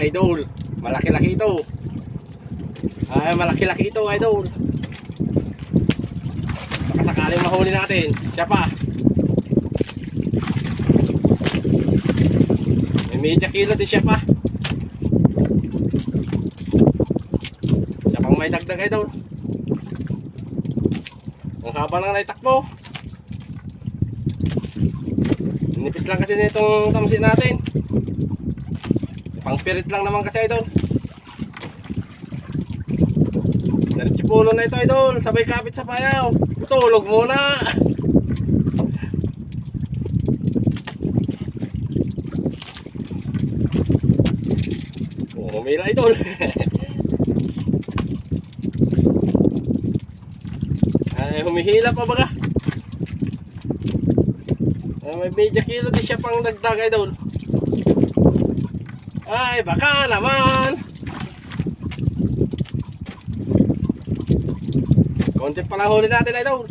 idol. Malaki-laki ito. Ay, malaki-laki ito, idol. Baka sakaling mahuli natin. Siya pa. May media kilo din siya pa. Siya pang may dagdag, idol. Ang haba lang naitakbo. Nipis lang kasi nitong tamsin natin. Pang pirit lang naman kasi idol. Diretso pulo na ito idol. Sabay kapit sa payaw. Tulog muna. Oh, umila idol. Ay, humihila pa baga. Ay, may media kilo din siya pang dagdag idol. Ay, baka naman. Konti pa lang huli natin, idol.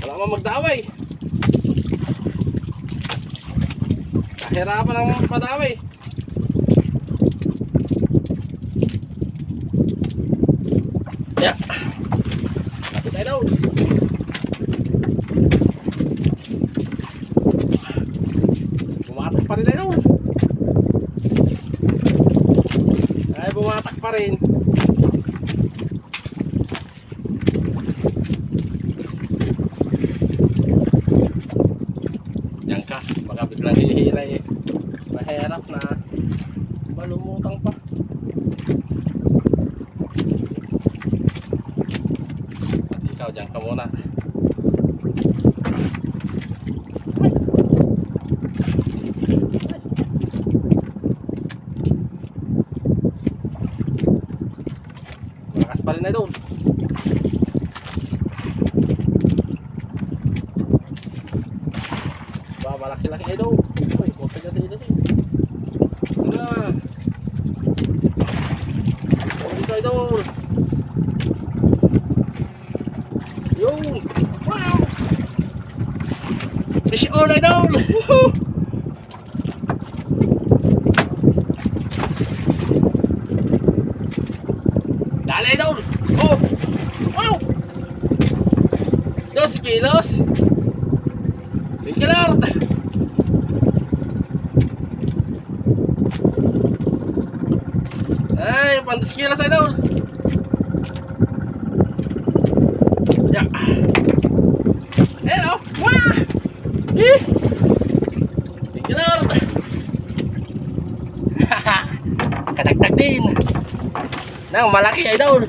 Wala mo magdaway. Kahirapan ang padaway. Yeah. Lapit, idol. Bumatak pa rin idol. Ay, bumatak pa rin. Diyan ka, baka biglang hihila eh. Mahirap na. Malumutang pa. At ikaw, diyan ka muna. Malakas pa na doon. Ba, malaki-laki ay daw. Uy, huwag ka dyan sa ilalim. Tara. Huwag dito ay daw. Yung. Wow. Fish on ay daw. Dali ay daw. Oh. Wow. Dos kilos. Lord. Ay, pantas kilos ay daw. Ya. Hello. Wah. Eh. Lord. Kadagdag din. Nang malaki ay daw.